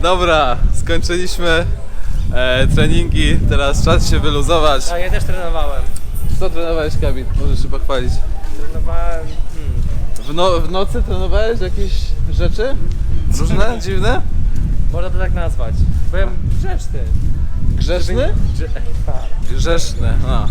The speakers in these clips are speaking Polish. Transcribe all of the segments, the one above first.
Dobra, skończyliśmy e, treningi, teraz czas się wyluzować. A ja też trenowałem. Co trenowałeś Kamil? Możesz się pochwalić. Trenowałem. Hmm. W, no, w nocy trenowałeś jakieś rzeczy? Różne? Dziwne? Można to tak nazwać. Byłem grzeczny. Grzeszny? Grze... Tak. Grzeszny, no.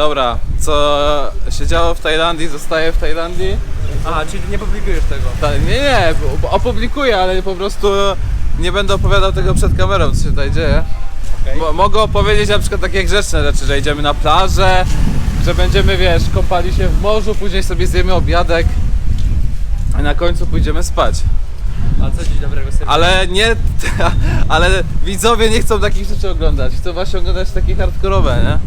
Dobra, co się działo w Tajlandii, zostaje w Tajlandii? Aha, czyli nie publikujesz tego. Ta, nie, nie, opublikuję, ale po prostu nie będę opowiadał tego przed kamerą, co się tutaj dzieje. Mo- mogę opowiedzieć na przykład takie grzeczne rzeczy, że idziemy na plażę, że będziemy, wiesz, kąpali się w morzu, później sobie zjemy obiadek, a na końcu pójdziemy spać. A co dziś dobrego sobie? Ale nie, ale widzowie nie chcą takich rzeczy oglądać, chcą właśnie oglądać takie hardkorowe, nie?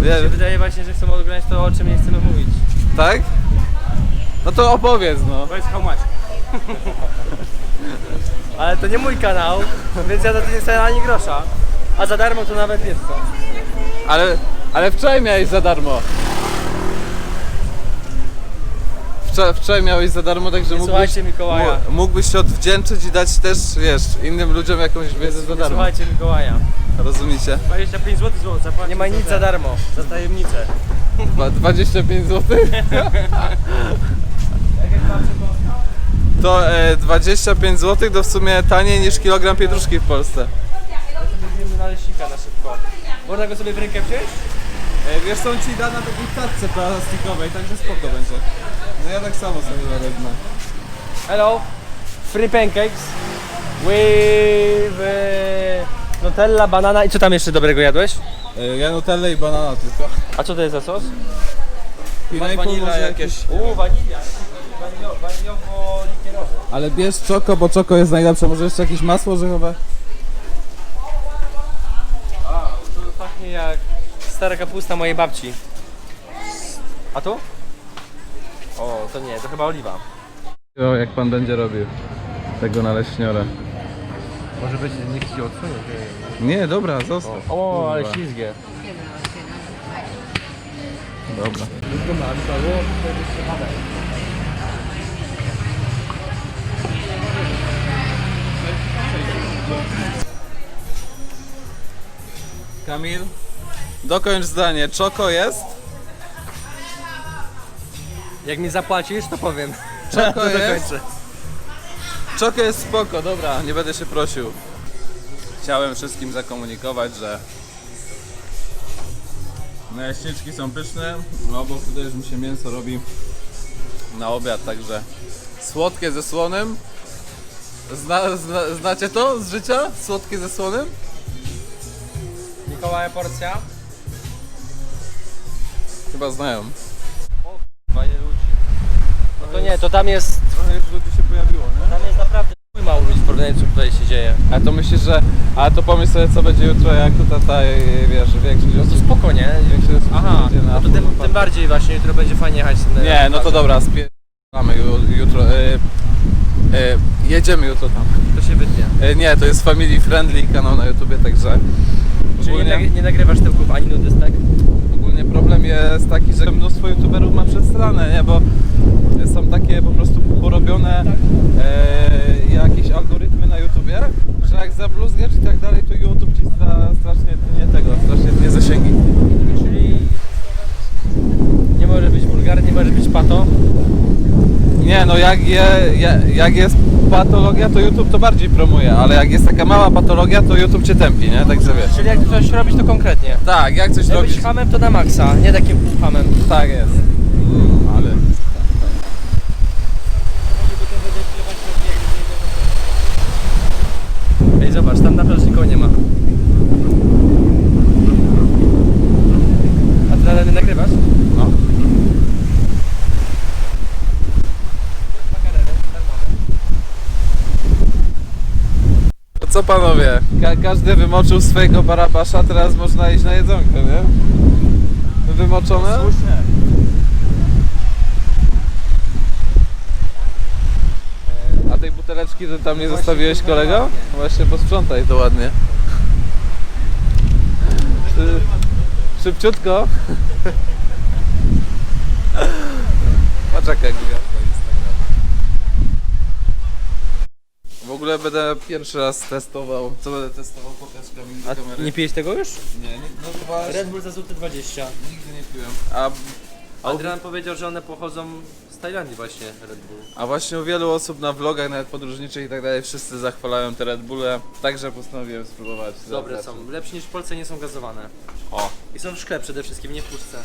Mi się wydaje właśnie, że chcemy oglądać to, o czym nie chcemy mówić. tak? No to opowiedz, no. Powiedz how much. Ale to nie mój kanał, więc ja za to nie chcę ani grosza. A za darmo to nawet jest co. Ale, ale wczoraj miałeś za darmo. Wczoraj, wczoraj miałeś za darmo, także mógłbyś, słuchajcie Mikołaja. mu- mógłbyś się odwdzięczyć i dać też, wiesz, innym ludziom jakąś wiedzę za Nie darmo. słuchajcie Mikołaja. Rozumiecie? 25 zł zapłacić. Nie ma nic za darmo. za tajemnicę. Dwa- 25 zł? To e, 25 zł to w sumie taniej niż kilogram pietruszki w Polsce. Weźmiemy naleśnika na szybko. Można go sobie w rękę wziąć? E, wiesz on ci da na takiej tatce plastikowej, także spoko będzie. No ja tak samo sobie wezmę. Hello. Free pancakes with e, Nutella, banana i co tam jeszcze dobrego jadłeś? E, ja nutellę i banana tylko. A co to jest za sos? Wanila jakieś. Uuu, wanilia. Wanilio, waniliowo-likierowy. Ale bierz czoko, bo czoko jest najlepsze. Może jeszcze jakieś masło orzechowe? A, to pachnie jak stara kapusta mojej babci. A tu? O, to nie, to chyba oliwa. O, jak pan będzie robił tego naleśniora. Może być, nie chcecie odsunąć. Nie, dobra, zostaw. O, ale Kurwa. ślizgie. Dobra. Kamil, dokończ zdanie. Czoko jest? Jak mi zapłacisz, to powiem. Czoko jest? Czoko jest spoko, dobra, nie będę się prosił. Chciałem wszystkim zakomunikować, że Naleśniczki są pyszne, no bo tutaj już mi się mięso robi na obiad, także słodkie ze słonym. Zna, zna, znacie to z życia? Słodkie ze słonym? Mikołaja porcja. Chyba znają. Fajnie ludzi. No to nie, to tam jest, Trochę już ludzi się pojawiło, nie? tam jest naprawdę chuj mało ludzi w porównaniu co tutaj się dzieje. A to myślisz, że... A to pomyśl sobie co będzie jutro, jak tu tata, wiesz, większość No to osób... spoko, nie? Większość osób Aha, będzie na no to tym, tym bardziej właśnie jutro będzie fajnie jechać. na- Nie, no to dobra, spierdamy ju- jutro. Y, y, jedziemy jutro tam. To się wytnie. Y, nie, to jest family friendly kanał na YouTubie, także Czyli nie, ogólnie, nagry- nie nagrywasz tyłków ani nudystek? Ogólnie problem jest taki, że mnóstwo youtuberów ma przestranę, nie, bo są takie po prostu porobione e, jakieś algorytmy na YouTubie, że jak zabluzgasz i tak dalej, to YouTube ci stra, strasznie nie tego, strasznie nie zasięgi. Czyli nie może być wulgarny, nie może być pato. Nie, no jak, je, ja- jak jest patologia, to YouTube to bardziej promuje, ale jak jest taka mała patologia, to YouTube cię tępi, nie? Także wiesz. Czyli jak coś robić to konkretnie. Tak, jak coś Jak robisz, być hamem to na maksa, nie takim hamem. tak jest. Ale... Ej zobacz, tam na plaży nikogo nie ma. A ty nadal nie nagrywasz? No. To co panowie? Ka każdy wymoczył swojego barabasza, teraz można iść na jedzonko, nie? Wymoczone? Słusznie. A tej buteleczki to tam nie zostawiłeś kolego? Właśnie posprzątaj to ładnie. Szybciutko. Poczekaj, jak ogóle będę pierwszy raz testował. Co będę testował? A do kamery. nie pijesz tego już? nie, nie, no chyba Red Bull za złoty 20. nigdy nie piłem. A, Adrian powiedział, że one pochodzą z Tajlandii właśnie, Red Bull. a właśnie u wielu osób na vlogach, nawet podróżniczych i tak dalej, wszyscy zachwalają te Red Bulle. Także postanowiłem spróbować. Dobre są, lepsze niż w Polsce nie są gazowane. O, I są w szkle przede wszystkim, nie w puszce.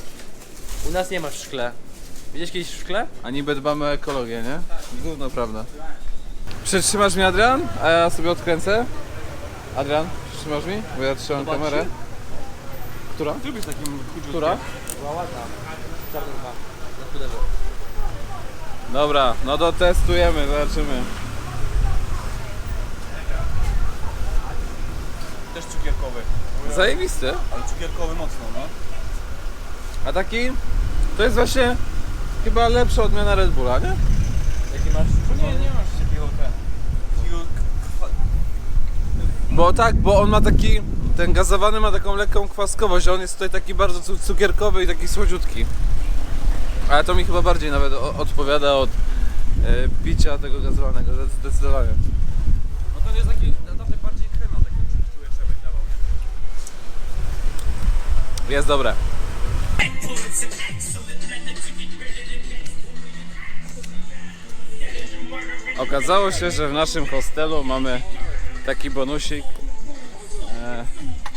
U nas nie ma w szkle. Widziałeś kiedyś w szkle? a niby dbamy o ekologię, nie? Gówno, prawda. Przytrzymasz mi Adrian, a ja sobie odkręcę. Adrian, przytrzymasz mi? Bo ja trzymam Zobaczy. kamerę. Która? Ty lubisz takim chudziutkim. Która? Była ładna. Czarny dwa. Na pudełku. Dobra, no to testujemy, zobaczymy. Też cukierkowy. Zajebisty. Ale cukierkowy mocno, no. A taki, to jest właśnie chyba lepsza odmiana Red Bulla, nie? Jaki masz? Nie, nie masz ten. Bo tak, bo on ma taki, ten gazowany ma taką lekką kwaskowość, a on jest tutaj taki bardzo cu- cukierkowy i taki słodziutki. Ale to mi chyba bardziej nawet o, odpowiada od e, picia tego gazowanego, zde- zdecydowanie. No to jest taki, naprawdę bardziej krema taki czujesz, jakbyś dawał, nie? Jest dobre. Okazało się, że w naszym hostelu mamy taki bonusik e,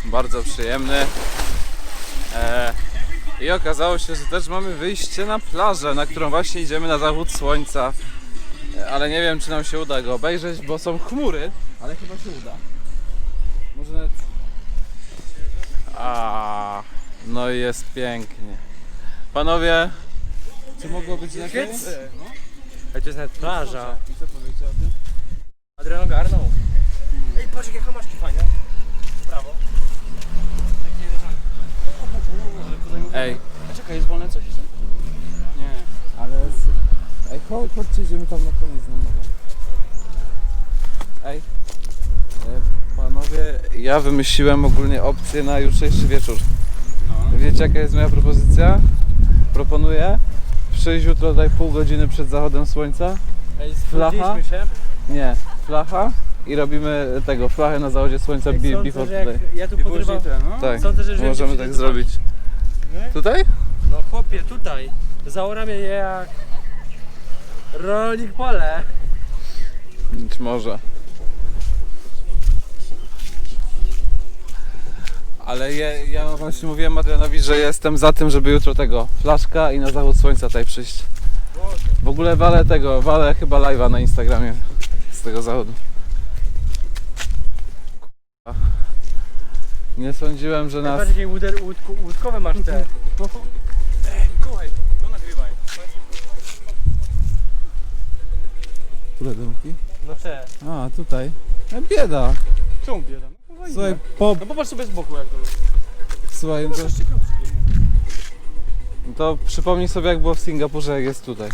bardzo przyjemny. E, I okazało się, że też mamy wyjście na plażę, na którą właśnie idziemy na zachód słońca. E, ale nie wiem, czy nam się uda go obejrzeć, bo są chmury, ale chyba się uda. Może nawet a, no i jest pięknie. Panowie, czy mogło być lepiej? Hyc? Ej, to jest nawet plaża. I co powiecie o tym? Adrian ogarnął. Ej, patrz jakie hamaszki fajne. Brawo. Ej, A czekaj, jest wolne coś jeszcze? Nie. ale... Ej, chodź, chodźcie, idziemy tam na koniec na nowo. Ej, e, panowie, ja wymyśliłem ogólnie opcję na jutrzejszy wieczór. No. Wiecie jaka jest moja propozycja? Proponuję przyjść jutro tutaj pół godziny przed zachodem słońca. Ej, Flacha? się. Nie, flacha i robimy tego, flachę na zachodzie słońca Ej, bi, sądzę, before że jak tutaj. ja tu I później podrywam... ten, no. Tak, Sądzę, że możemy tak zrobić. Nie? Tutaj? No chłopie, tutaj. Zaoramy je jak... Rolnik pole. Być może. Ale je, ja właśnie mówiłem Adrianowi, że jestem za tym, żeby jutro tego flaszka i na zachód słońca tutaj przyjść. W ogóle walę tego, walę chyba live'a na Instagramie z tego zachodu. Kurwa. Nie sądziłem, że nas... Jakie łuder, łódku, łódkowe masz te. Ej, Mikołaj, to nagrywaj. Które domki? No te. A, tutaj. E, bieda. Czemu bieda? No, Słuchaj, po, No popatrz sobie z boku jak to jest. słuchaj, to, to przypomnij sobie jak było w Singapurze, jak jest tutaj.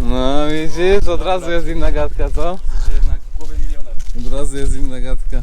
No widzisz, od razu jest inna gadka, co? Że jednak w głowie milioner. Od razu jest inna gadka.